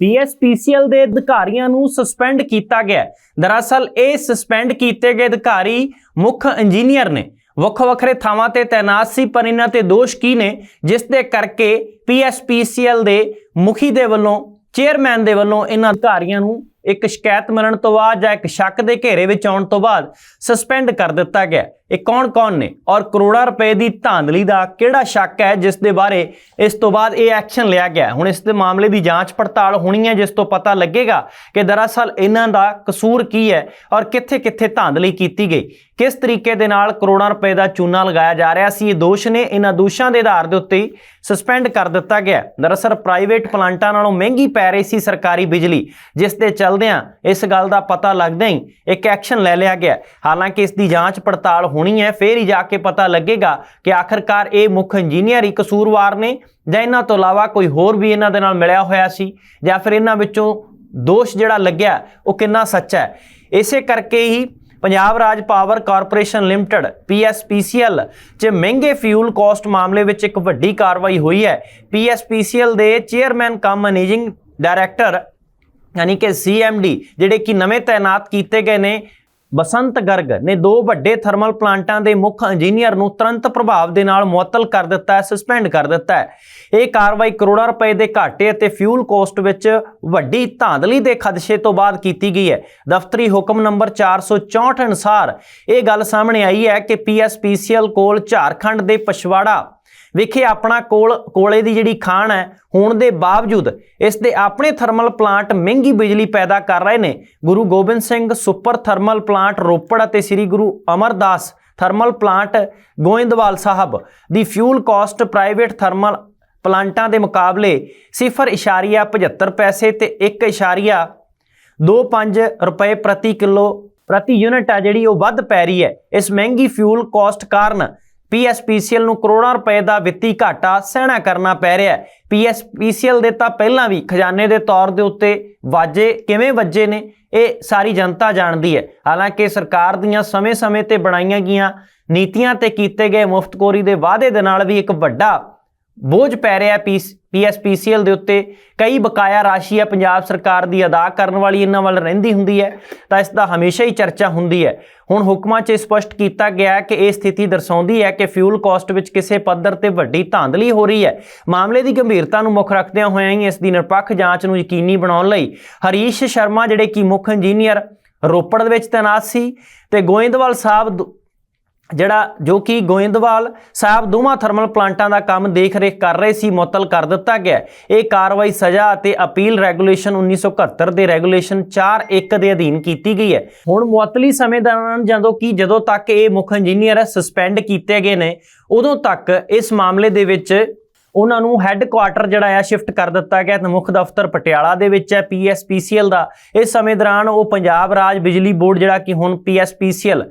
PSPCL ਦੇ ਅਧਿਕਾਰੀਆਂ ਨੂੰ ਸਸਪੈਂਡ ਕੀਤਾ ਗਿਆ ਦਰਅਸਲ, ਇਹ ਸਸਪੈਂਡ ਕੀਤੇ ਗਏ ਅਧਿਕਾਰੀ ਮੁੱਖ ਇੰਜੀਨੀਅਰ ਨੇ। ਵੱਖ ਵੱਖਰੇ ਥਾਵਾਂ ਤੇ ਤਾਇਨਾਤ ਸੀ, ਪਰ ਇਹਨਾਂ ਤੇ ਦੋਸ਼ ਕੀ ਨੇ? ਜਿਸ ਦੇ ਕਰਕੇ ਪੀਐਸਪੀਸੀਐਲ ਦੇ ਮੁਖੀ ਦੇ ਵੱਲੋਂ ਚੇਅਰਮੈਨ ਦੇ ਵੱਲੋਂ ਇਹਨਾਂ ਅਧਿਕਾਰੀਆਂ ਨੂੰ ਇੱਕ ਸ਼ਿਕਾਇਤ ਮਿਲਣ ਤੋਂ ਬਾਅਦ ਜਾਂ ਇੱਕ ਸ਼ੱਕ ਦੇ ਘੇਰੇ ਵਿੱਚ ਆਉਣ ਤੋਂ ਬਾਅਦ ਸਸਪੈਂਡ ਕਰ ਦਿੱਤਾ ਗਿਆ। ਇਹ ਕੌਣ-ਕੌਣ ਨੇ? ਔਰ ਕਰੋੜਾਂ ਰੁਪਏ ਦੀ ਧਾਂਦਲੀ ਦਾ ਕਿਹੜਾ ਸ਼ੱਕ ਹੈ ਜਿਸ ਦੇ ਬਾਰੇ ਇਸ ਤੋਂ ਬਾਅਦ ਇਹ ਐਕਸ਼ਨ ਲਿਆ ਗਿਆ ਹੁਣ ਇਸ ਦੇ ਮਾਮਲੇ ਦੀ ਜਾਂਚ ਪੜਤਾਲ ਹੋਣੀ ਹੈ, ਜਿਸ ਤੋਂ ਪਤਾ ਲੱਗੇਗਾ ਕਿ ਦਰਅਸਲ ਇਹਨਾਂ ਦਾ ਕਸੂਰ ਕੀ ਹੈ ਔਰ ਕਿੱਥੇ-ਕਿੱਥੇ ਧਾਂਦਲੀ ਕੀਤੀ ਗਈ। ਕਿਸ ਤਰੀਕੇ ਦੇ ਨਾਲ ਕਰੋੜਾਂ ਰੁਪਏ ਦਾ ਚੂਨਾ ਲਗਾਇਆ ਜਾ ਰਿਹਾ ਸੀ? ਇਹ ਦੋਸ਼ ਨੇ ਇਹਨਾਂ ਦੋਸ਼ਾਂ ਦੇ ਆਧਾਰ ਦੇ ਉੱਤੇ ਸਸਪੈਂਡ ਕਰ ਦਿੱਤਾ ਗਿਆ। ਦਰਅਸਲ ਪ੍ਰਾਈਵੇਟ ਪਲਾਂਟਾਂ ਨਾਲੋਂ ਮਹਿੰਗੀ ਪੈ ਰਹੀ ਸੀ ਸਰਕਾਰੀ ਬਿਜਲੀ, ਜਿਸ ਦੇ ਚੱਲ ਚੱਲਦਿਆਂ ਇਸ ਗੱਲ ਦਾ ਪਤਾ ਲੱਗਦਿਆਂ ਹੀ ਇੱਕ ਐਕਸ਼ਨ ਲੈ ਲਿਆ ਗਿਆ। ਹਾਲਾਂਕਿ ਇਸ ਦੀ ਜਾਂਚ ਪੜਤਾਲ ਹੋਣੀ ਹੈ, ਫੇਰ ਹੀ ਜਾ ਕੇ ਪਤਾ ਲੱਗੇਗਾ ਕਿ ਆਖਰਕਾਰ ਇਹ ਮੁੱਖ ਇੰਜੀਨੀਅਰ ਹੀ ਕਸੂਰਵਾਰ ਨੇ ਜਾਂ ਇਹਨਾਂ ਤੋਂ ਇਲਾਵਾ ਕੋਈ ਹੋਰ ਵੀ ਇਹਨਾਂ ਦੇ ਨਾਲ ਮਿਲਿਆ ਹੋਇਆ ਸੀ ਜਾਂ ਫਿਰ ਇਹਨਾਂ ਵਿੱਚੋਂ ਦੋਸ਼ ਜਿਹੜਾ ਲੱਗਿਆ, ਉਹ ਕਿੰਨਾ ਸੱਚਾ ਹੈ। ਇਸੇ ਕਰਕੇ ਹੀ ਪੰਜਾਬ ਰਾਜ ਪਾਵਰ ਕਾਰਪੋਰੇਸ਼ਨ ਲਿਮਟਿਡ PSPCL ਚ ਮਹਿੰਗੇ ਫਿਊਲ ਕਾਸਟ ਮਾਮਲੇ ਵਿੱਚ ਇੱਕ ਵੱਡੀ ਕਾਰਵਾਈ ਹੋਈ ਹੈ। PSPCL ਦੇ ਚੇਅਰਮੈਨ ਕਮ ਮੈਨੇਜਿੰਗ ਡਾਇਰੈਕਟਰ ਯਾਨੀ ਕਿ CMD ਜਿਹੜੇ ਕਿ ਨਵੇਂ ਤਾਇਨਾਤ ਕੀਤੇ ਗਏ ਨੇ, ਬਸੰਤ ਗਰਗ ਨੇ ਦੋ ਵੱਡੇ ਥਰਮਲ ਪਲਾਂਟਾਂ ਦੇ ਮੁੱਖ ਇੰਜੀਨੀਅਰ ਨੂੰ ਤੁਰੰਤ ਪ੍ਰਭਾਵ ਦੇ ਨਾਲ ਮੁਅੱਤਲ ਕਰ ਦਿੱਤਾ ਹੈ ਸਸਪੈਂਡ ਕਰ ਦਿੱਤਾ ਹੈ। ਇਹ ਕਾਰਵਾਈ ਕਰੋੜਾਂ ਰੁਪਏ ਦੇ ਘਾਟੇ ਅਤੇ ਫਿਊਲ ਕੋਸਟ ਵਿੱਚ ਵੱਡੀ ਧਾਂਦਲੀ ਦੇ ਖਦਸ਼ੇ ਤੋਂ ਬਾਅਦ ਕੀਤੀ ਗਈ ਹੈ। ਦਫ਼ਤਰੀ ਹੁਕਮ ਨੰਬਰ 464 ਅਨੁਸਾਰ ਇਹ ਗੱਲ ਸਾਹਮਣੇ ਆਈ ਹੈ ਕਿ PSPCL ਕੋਲ ਝਾਰਖੰਡ ਦੇ ਪਛਵਾੜਾ ਵਿਖੇ ਆਪਣਾ ਕੋਲ, ਕੋਲੇ ਦੀ ਜਿਹੜੀ ਖਾਣ ਹੈ, ਹੋਣ ਦੇ ਬਾਵਜੂਦ ਇਸ ਦੇ ਆਪਣੇ ਥਰਮਲ ਪਲਾਂਟ ਮਹਿੰਗੀ ਬਿਜਲੀ ਪੈਦਾ ਕਰ ਰਹੇ ਨੇ। Guru Gobind Singh super thermal plant Ropar ਅਤੇ ਸ੍ਰੀ ਗੁਰੂ ਅਮਰਦਾਸ ਥਰਮਲ ਪਲਾਂਟ ਗੋਇੰਦਵਾਲ ਸਾਹਿਬ ਦੀ ਫਿਊਲ ਕਾਸਟ ਪ੍ਰਾਈਵੇਟ ਥਰਮਲ ਪਲਾਂਟਾਂ ਦੇ ਮੁਕਾਬਲੇ 0.75 ਪੈਸੇ ਤੇ 1.25 ਰੁਪਏ ਪ੍ਰਤੀ ਕਿਲੋ, ਪ੍ਰਤੀ ਯੂਨਿਟ ਆ ਜਿਹੜੀ ਉਹ ਵੱਧ ਪੈ ਰਹੀ ਹੈ। ਇਸ ਮਹਿੰਗੀ ਫਿਊਲ ਕਾਸਟ ਕਾਰਨ PSPCL ਨੂੰ ਕਰੋੜਾਂ ਰੁਪਏ ਦਾ ਵਿੱਤੀ ਘਾਟਾ ਸਹਿਣਾ ਕਰਨਾ ਪੈ ਰਿਹਾ ਹੈ। PSPCL ਦੇ ਤਾਂ ਪਹਿਲਾਂ ਵੀ ਖਜ਼ਾਨੇ ਦੇ ਤੌਰ ਦੇ ਉੱਤੇ ਵਾਜੇ ਕਿਵੇਂ ਵੱਜੇ ਨੇ, ਇਹ ਸਾਰੀ ਜਨਤਾ ਜਾਣਦੀ ਹੈ। ਹਾਲਾਂਕਿ ਸਰਕਾਰ ਦੀਆਂ ਸਮੇਂ-ਸਮੇਂ ਤੇ ਬਣਾਈਆਂ ਗਈਆਂ ਨੀਤੀਆਂ ਤੇ ਕੀਤੇ ਗਏ ਮੁਫਤਖੋਰੀ ਦੇ ਵਾਅਦੇ ਦੇ ਨਾਲ ਵੀ ਇੱਕ ਵੱਡਾ ਬੋਝ ਪੈ ਰਿਹਾ ਪੀਐਸਪੀਸੀਐਲ ਦੇ ਉੱਤੇ। ਕਈ ਬਕਾਇਆ ਰਾਸ਼ੀ ਹੈ, ਪੰਜਾਬ ਸਰਕਾਰ ਦੀ ਅਦਾ ਕਰਨ ਵਾਲੀ ਇਹਨਾਂ ਵੱਲ ਰਹਿੰਦੀ ਹੁੰਦੀ ਹੈ, ਤਾਂ ਇਸ ਦਾ ਹਮੇਸ਼ਾ ਹੀ ਚਰਚਾ ਹੁੰਦੀ ਹੈ। ਹੁਣ ਹੁਕਮਾਂ 'ਚ ਸਪਸ਼ਟ ਕੀਤਾ ਗਿਆ ਹੈ ਕਿ ਇਹ ਸਥਿਤੀ ਦਰਸਾਉਂਦੀ ਹੈ ਕਿ ਫਿਊਲ ਕਾਸਟ ਵਿੱਚ ਕਿਸੇ ਪੱਧਰ ਤੇ ਵੱਡੀ ਧਾਂਦਲੀ ਹੋ ਰਹੀ ਹੈ। ਮਾਮਲੇ ਦੀ ਗੰਭੀਰਤਾ ਨੂੰ ਮੁੱਖ ਰੱਖਦਿਆਂ ਹੋਇਆਂ ਹੀ ਇਸ ਦੀ ਨਿਰਪੱਖ ਜਾਂਚ ਨੂੰ ਯਕੀਨੀ ਬਣਾਉਣ ਲਈ ਹਰੀਸ਼ ਸ਼ਰਮਾ, ਜਿਹੜੇ ਕਿ ਮੁੱਖ ਇੰਜੀਨੀਅਰ ਰੋਪੜ ਦੇ ਵਿੱਚ ਤੈਨਾਤ ਸੀ, ਤੇ ਗੋਇੰਦਵਾਲ ਸਾਹਿਬ ਦ- ਜਿਹੜਾ ਜੋ ਕਿ ਗੋਇੰਦਵਾਲ ਸਾਹਿਬ ਦੋਵਾਂ ਥਰਮਲ ਪਲਾਂਟਾਂ ਦਾ ਕੰਮ ਦੇਖ-ਰੇਖ ਕਰ ਰਹੇ ਸੀ, ਮੁਅੱਤਲ ਕਰ ਦਿੱਤਾ ਗਿਆ ਇਹ ਕਾਰਵਾਈ ਸਜ਼ਾ ਅਤੇ ਅਪੀਲ ਰੈਗੂਲੇਸ਼ਨ 1971 ਦੇ ਰੈਗੂਲੇਸ਼ਨ 4.1 ਦੇ ਅਧੀਨ ਕੀਤੀ ਗਈ ਹੈ। ਹੁਣ ਮੁਅੱਤਲੀ ਸਮੇਂ ਦੌਰਾਨ ਜਦੋਂ ਕਿ ਜਦੋਂ ਤੱਕ ਇਹ ਮੁੱਖ ਇੰਜੀਨੀਅਰ ਸਸਪੈਂਡ ਕੀਤੇ ਗਏ ਨੇ, ਉਦੋਂ ਤੱਕ ਇਸ ਮਾਮਲੇ ਦੇ ਵਿੱਚ ਉਹਨਾਂ ਨੂੰ ਹੈੱਡ ਕੁਆਟਰ ਜਿਹੜਾ ਆ ਸ਼ਿਫਟ ਕਰ ਦਿੱਤਾ ਗਿਆ ਤੇ ਮੁੱਖ ਦਫ਼ਤਰ ਪਟਿਆਲਾ ਦੇ ਵਿੱਚ ਹੈ ਪੀਐਸਪੀਸੀਐਲ ਦਾ। ਇਸ ਸਮੇਂ ਦੌਰਾਨ ਉਹ ਪੰਜਾਬ ਰਾਜ ਬਿਜਲੀ ਬੋਰਡ ਜਿਹੜਾ ਕਿ ਹੁਣ ਪੀਐਸਪੀਸੀਐਲ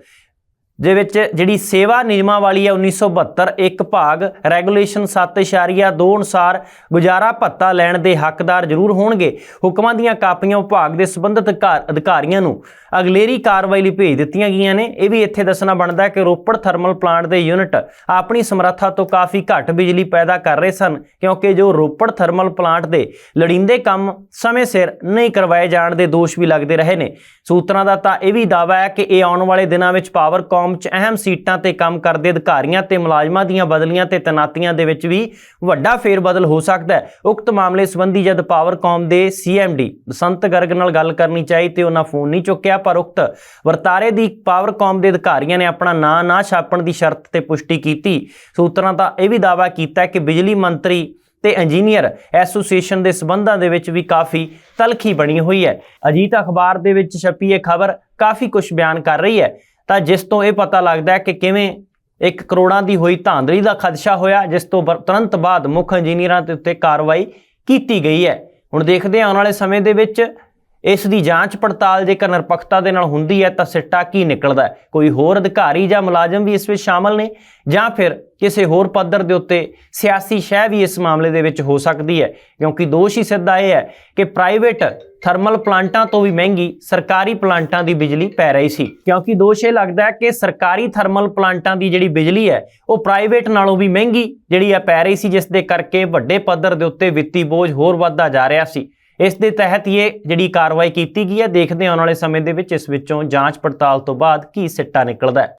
ਦੇ ਵਿੱਚ ਜਿਹੜੀ ਸੇਵਾ ਨਿਯਮਾਂ ਵਾਲੀ ਹੈ 1972 ਇੱਕ ਭਾਗ, ਰੈਗੂਲੇਸ਼ਨ 7.2 ਅਨੁਸਾਰ ਗੁਜ਼ਾਰਾ ਭੱਤਾ ਲੈਣ ਦੇ ਹੱਕਦਾਰ ਜ਼ਰੂਰ ਹੋਣਗੇ। ਹੁਕਮਾਂ ਦੀਆਂ ਕਾਪੀਆਂ ਵਿਭਾਗ ਦੇ ਸੰਬੰਧਿਤ ਅਧਿਕਾਰ- ਅਧਿਕਾਰੀਆਂ ਨੂੰ ਅਗਲੇਰੀ ਕਾਰਵਾਈ ਲਈ ਭੇਜ ਦਿੱਤੀਆਂ ਗਈਆਂ ਨੇ। ਇਹ ਵੀ ਇੱਥੇ ਦੱਸਣਾ ਬਣਦਾ ਹੈ ਕਿ ਰੋਪੜ ਥਰਮਲ ਪਲਾਂਟ ਦੇ ਯੂਨਿਟ ਆਪਣੀ ਸਮਰੱਥਾ ਤੋਂ ਕਾਫੀ ਘੱਟ ਬਿਜਲੀ ਪੈਦਾ ਕਰ ਰਹੇ ਸਨ, ਕਿਉਂਕਿ ਜੋ ਰੋਪੜ ਥਰਮਲ ਪਲਾਂਟ ਦੇ ਲੜਿੰਦੇ ਕੰਮ ਸਮੇਂ ਸਿਰ ਨਹੀਂ ਕਰਵਾਏ ਜਾਣ ਦੇ ਦੋਸ਼ ਵੀ ਲੱਗਦੇ ਰਹੇ ਨੇ। ਸੂਤਰਾਂ ਦਾ ਤਾਂ ਇਹ ਵੀ ਦਾਅਵਾ ਹੈ ਕਿ ਇਹ ਆਉਣ ਵਾਲੇ ਦਿਨਾਂ ਵਿੱਚ ਪਾਵਰਕਾਮ 'ਚ ਅਹਿਮ ਸੀਟਾਂ ਤੇ ਕੰਮ ਕਰਦੇ ਅਧਿਕਾਰੀਆਂ ਤੇ ਮੁਲਾਜ਼ਮਾਂ ਦੀਆਂ ਬਦਲੀਆਂ ਤੇ ਤੈਨਾਤੀਆਂ ਦੇ ਵਿੱਚ ਵੀ ਵੱਡਾ ਫੇਰਬਦਲ ਹੋ ਸਕਦਾ ਹੈ। ਉਕਤ ਮਾਮਲੇ ਸੰਬੰਧੀ ਜਦ ਪਾਵਰਕਾਮ ਦੇ ਸੀਐਮਡੀ ਬਸੰਤ ਗਰਗ ਨਾਲ ਗੱਲ ਕਰਨੀ ਚਾਹੀ ਤੇ ਉਹਨਾਂ ਫੋਨ ਨਹੀਂ ਚੁੱਕਿਆ, ਪਰ ਉਕਤ ਵਰਤਾਰੇ ਦੀ ਪਾਵਰਕਾਮ ਦੇ ਅਧਿਕਾਰੀਆਂ ਨੇ ਆਪਣਾ ਨਾਂ ਨਾ ਛਾਪਣ ਦੀ ਸ਼ਰਤ ਤੇ ਪੁਸ਼ਟੀ ਕੀਤੀ। ਸੂਤਰਾਂ ਦਾ ਇਹ ਵੀ ਦਾਅਵਾ ਕੀਤਾ ਕਿ ਬਿਜਲੀ ਮੰਤਰੀ ਤੇ ਇੰਜੀਨੀਅਰ ਐਸੋਸੀਏਸ਼ਨ ਦੇ ਸਬੰਧਾਂ ਦੇ ਵਿੱਚ ਵੀ ਕਾਫੀ ਤਲਖੀ ਬਣੀ ਹੋਈ ਹੈ। ਅਜੀਤ ਅਖਬਾਰ ਦੇ ਵਿੱਚ ਛਪੀ ਇਹ ਖਬਰ ਕਾਫੀ ਕੁਝ ਬਿਆਨ ਕਰ ਰਹੀ ਹੈ। ਤਾਂ ਜਿਸ ਤੋਂ ਇਹ ਪਤਾ ਲੱਗਦਾ ਹੈ ਕਿ ਕਿਵੇਂ ਇੱਕ ਕਰੋੜਾਂ ਦੀ ਹੋਈ ਧਾਂਦਲੀ ਦਾ ਖਦਸ਼ਾ ਹੋਇਆ, ਜਿਸ ਤੋਂ ਬਰ- ਤੁਰੰਤ ਬਾਅਦ ਮੁੱਖ ਇੰਜੀਨੀਅਰਾਂ ਦੇ ਉੱਤੇ ਕਾਰਵਾਈ ਕੀਤੀ ਗਈ ਹੈ। ਹੁਣ ਦੇਖਦੇ ਹਾਂ ਆਉਣ ਵਾਲੇ ਸਮੇਂ ਦੇ ਵਿੱਚ ਇਸ ਦੀ ਜਾਂਚ ਪੜਤਾਲ ਜੇਕਰ ਨਿਰਪੱਖਤਾ ਦੇ ਨਾਲ ਹੁੰਦੀ ਹੈ ਤਾਂ ਸਿੱਟਾ ਕੀ ਨਿਕਲਦਾ ਕੋਈ ਹੋਰ ਅਧਿਕਾਰੀ ਜਾਂ ਮੁਲਾਜ਼ਮ ਵੀ ਇਸ ਵਿੱਚ ਸ਼ਾਮਲ ਨੇ? ਜਾਂ ਫਿਰ ਕਿਸੇ ਹੋਰ ਪੱਧਰ ਦੇ ਉੱਤੇ ਸਿਆਸੀ ਸ਼ਹਿ ਵੀ ਇਸ ਮਾਮਲੇ ਦੇ ਵਿੱਚ ਹੋ ਸਕਦੀ ਹੈ? ਕਿਉਂਕਿ ਦੋਸ਼ ਹੀ ਸਿੱਧਾ ਇਹ ਹੈ ਕਿ ਪ੍ਰਾਈਵੇਟ ਥਰਮਲ ਪਲਾਂਟਾਂ ਤੋਂ ਵੀ ਮਹਿੰਗੀ ਸਰਕਾਰੀ ਪਲਾਂਟਾਂ ਦੀ ਬਿਜਲੀ ਪੈ ਰਹੀ ਸੀ। ਕਿਉਂਕਿ ਦੋਸ਼ ਇਹ ਲੱਗਦਾ ਹੈ ਕਿ ਸਰਕਾਰੀ ਥਰਮਲ ਪਲਾਂਟਾਂ ਦੀ ਜਿਹੜੀ ਬਿਜਲੀ ਹੈ, ਉਹ ਪ੍ਰਾਈਵੇਟ ਨਾਲੋਂ ਵੀ ਮਹਿੰਗੀ ਜਿਹੜੀ ਆ ਪੈ ਰਹੀ ਸੀ, ਜਿਸ ਦੇ ਕਰਕੇ ਵੱਡੇ ਪੱਧਰ ਦੇ ਉੱਤੇ ਵਿੱਤੀ ਬੋਝ ਹੋਰ ਵੱਧਦਾ ਜਾ ਰਿਹਾ ਸੀ। ਇਸ ਦੇ ਤਹਿਤ ਇਹ ਜਿਹੜੀ ਕਾਰਵਾਈ ਕੀਤੀ ਗਈ ਹੈ, ਦੇਖਦੇ ਆਉਣ ਵਾਲੇ ਸਮੇਂ ਦੇ ਵਿੱਚ ਇਸ ਵਿੱਚੋਂ ਜਾਂਚ ਪੜਤਾਲ ਤੋਂ ਬਾਅਦ ਕੀ ਸਿੱਟਾ ਨਿਕਲਦਾ ਹੈ।